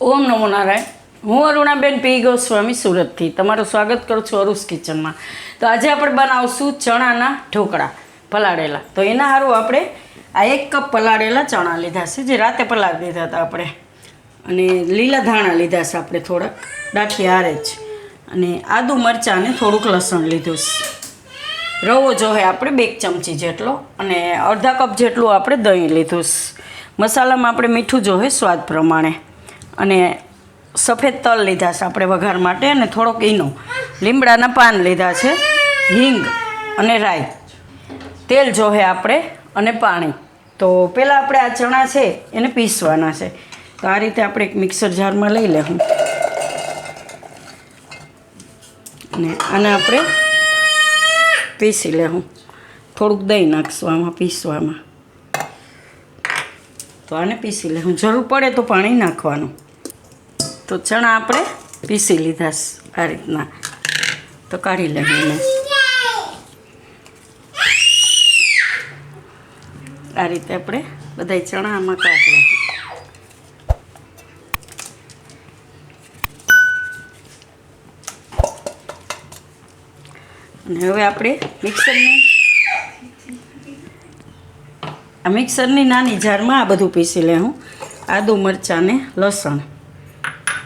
ઓમ નમો નારાયણ. હું અરુણાબેન પી. ગોસ્વામી સુરતથી. તમારું સ્વાગત કરું છું અરુસ કિચનમાં. તો આજે આપણે બનાવશું ચણાના ઢોકળા પલાળેલા. તો એના સારું આપણે આ એક કપ પલાળેલા ચણા લીધા છે, જે રાતે પલાળી દીધા હતા આપણે. અને લીલા ધાણા લીધા છે આપણે થોડાક. ડાઠી હારે જ. અને આદુ મરચાં અને થોડુંક લસણ લીધું છે. રવો જોહે આપણે બે ચમચી જેટલો અને અડધા કપ જેટલું આપણે દહીં લીધું છે. મસાલામાં આપણે મીઠું જોહે સ્વાદ પ્રમાણે. અને સફેદ તલ લીધા છે આપણે વઘાર માટે અને થોડોક ઈનો. લીમડાના પાન લીધા છે, હિંગ અને રાઈ. તેલ જોહે આપણે અને પાણી. તો પહેલાં આપણે આ ચણા છે એને પીસવાના છે. તો આ રીતે આપણે એક મિક્સર જારમાં લઈ લેવું. અને આને આપણે પીસી લેવું. થોડુંક દહીં નાખશું આમાં, પીસવામાં. તો આને પીસી લેવું. જરૂર પડે તો પાણી નાખવાનું. તો ચણા આપણે પીસી લીધા આ રીતના. તો કાઢી લઈએ આ રીતે આપણે બધા ચણા આમાં કાઢી અને હવે આપણે મિક્સરની આ મિક્સરની નાની જારમાં આ બધું પીસી લેવું આદુ મરચાં ને લસણ.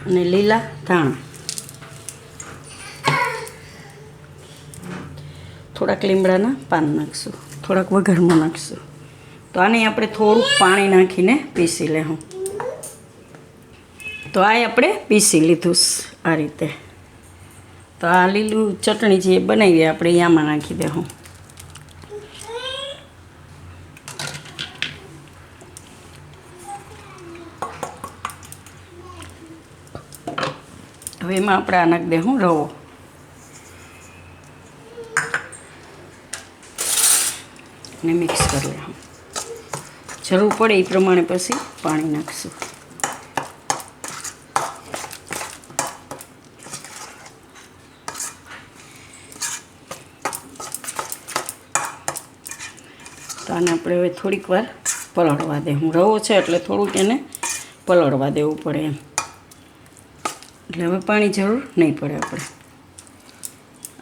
અને લીલા ધાણા. થોડાક લીમડાના પાન નાખશું. થોડાક વઘારમાં નાખશું. તો આને આપણે થોડુંક પાણી નાખીને પીસી લેવું તો આ આપણે પીસી લીધું આ રીતે. તો આ લીલું ચટણી જે બનાવીએ આપણે આમાં નાખી દેવું હવે એમાં આપણે આ નાખ દે, હું રવો ને મિક્સ કરી લેવું જરૂર પડે એ પ્રમાણે પછી પાણી નાખશું. તો આને આપણે હવે થોડીક વાર પલળવા દેવું રવો છે એટલે થોડુંક એને પલળવા દેવું પડે એમ. એટલે હવે પાણી જરૂર નહીં પડે આપણે.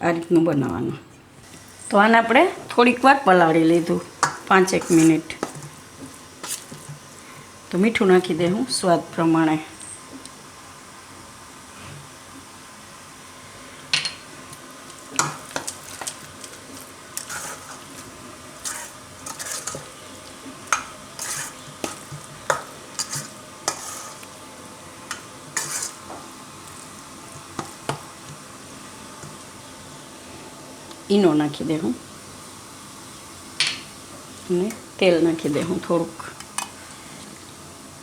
આ રીતનું બનાવવાનું. તો આને આપણે થોડીક વાર પલાળી લીધું, પાંચેક મિનિટ. તો મીઠું નાખી દે હું સ્વાદ પ્રમાણે. ઈનો નાખી દેવું અને તેલ નાખી દેવું થોડુંક.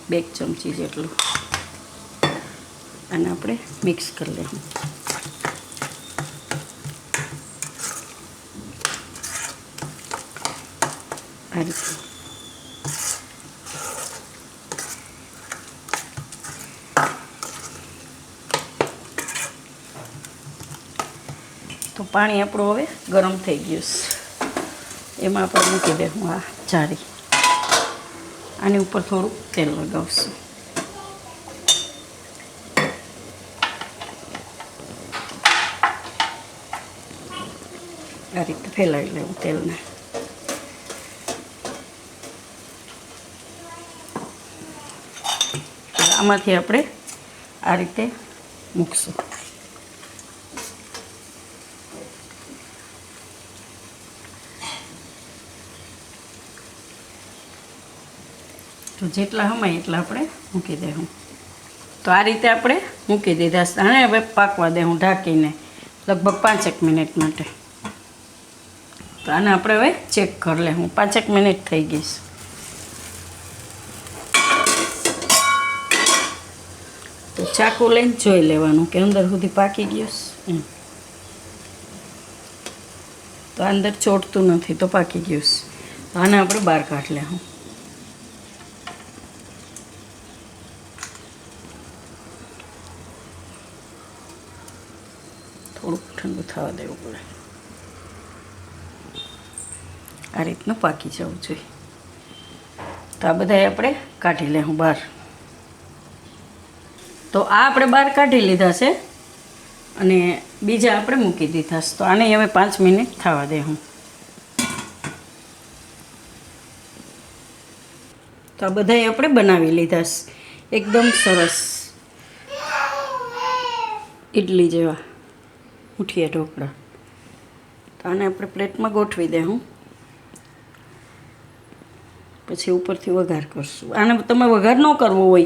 બે ચમચી જેટલું. અને આપણે મિક્સ કરી લેવું આ રીતે. પાણી આપણું હવે ગરમ થઈ ગયું છે. એમાં આપણે મૂકી દેવું આ જારી. આની ઉપર થોડુંક તેલ લગાવશું. આ રીતે ફેલાવી લેવું તેલને. આમાંથી આપણે આ રીતે મૂકશું. તો જેટલા હમાય એટલા આપણે મૂકી દઉં તો આ રીતે આપણે મૂકી દીધા અને હવે પાકવા દેવું ઢાંકીને, લગભગ પાંચેક મિનિટ માટે. તો આને આપણે હવે ચેક કરી લે હું પાંચેક મિનિટ થઈ ગઈશ તો ચાકુ લઈને જોઈ લેવાનું કે અંદર સુધી પાકી ગયું તો અંદર ચોટતું નથી તો પાકી ગયું આને આપણે બહાર કાઢી લેવું થોડુંક ઠંડુ થવા દેવું પડે. આ રીતનું પાકી જવું જોઈએ. તો આ બધા આપણે કાઢી લેવું બહાર. તો આ આપણે બહાર કાઢી લીધા છે અને બીજા આપણે મૂકી દીધા છે. તો આને હવે પાંચ મિનિટ થવા દે હું તો આ બધાય આપણે બનાવી લીધા છે. એકદમ સરસ. ઇડલી જેવા. મુઠિયા ઢોકળા. તો આને આપણે પ્લેટમાં ગોઠવી દે હું. પછી ઉપરથી વઘાર કરશું. આને તમે વઘાર ન કરવો હોય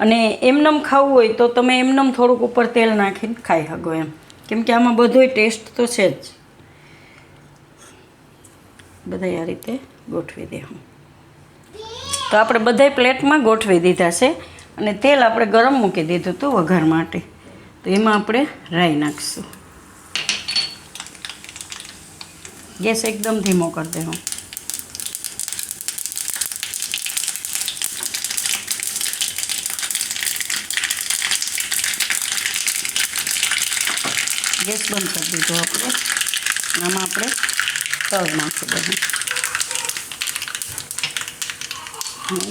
અને એમનેમ ખાવું હોય તો તમે એમનેમ થોડુંક ઉપર તેલ નાખીને ખાઈ શકો એમ. કેમ કે આમાં બધોય ટેસ્ટ તો છે જ. બધા આ રીતે ગોઠવી દે હું. તો આપણે બધાય પ્લેટમાં ગોઠવી દીધા છે અને તેલ આપણે ગરમ મૂકી દીધું હતું વઘાર માટે. તો એમાં આપણે રાઈ નાખીશું. ગેસ એકદમ ધીમો કરી દે હું ગેસ બંધ કરી દીધો આપણે. આમાં આપણે તલ નાખી દઈએ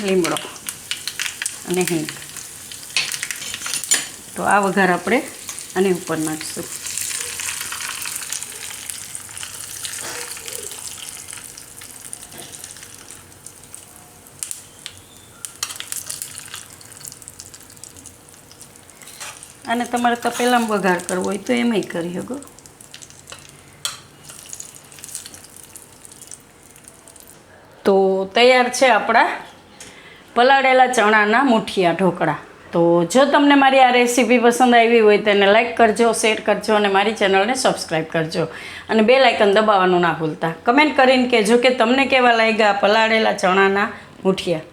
લીમડો અને હિંગ. તો આ વઘાર આપણે આની ઉપર નાખીશું. અને તમારે તપેલામાં વઘાર કરવો હોય તો એમાંય કરી શકો. તો તૈયાર છે આપણા પલાળેલા ચણાના મુઠિયા ઢોકળા. તો જો તમને મારી આ રેસીપી પસંદ આવી હોય તેને લાઈક કરજો, શેર કરજો અને મારી ચેનલને સબસ્ક્રાઈબ કરજો. અને બે લાઇકન દબાવવાનું ના ભૂલતા. કમેન્ટ કરીને કહેજો કે તમને કેવા લાગ્યા પલાળેલા ચણાના મુઠિયા.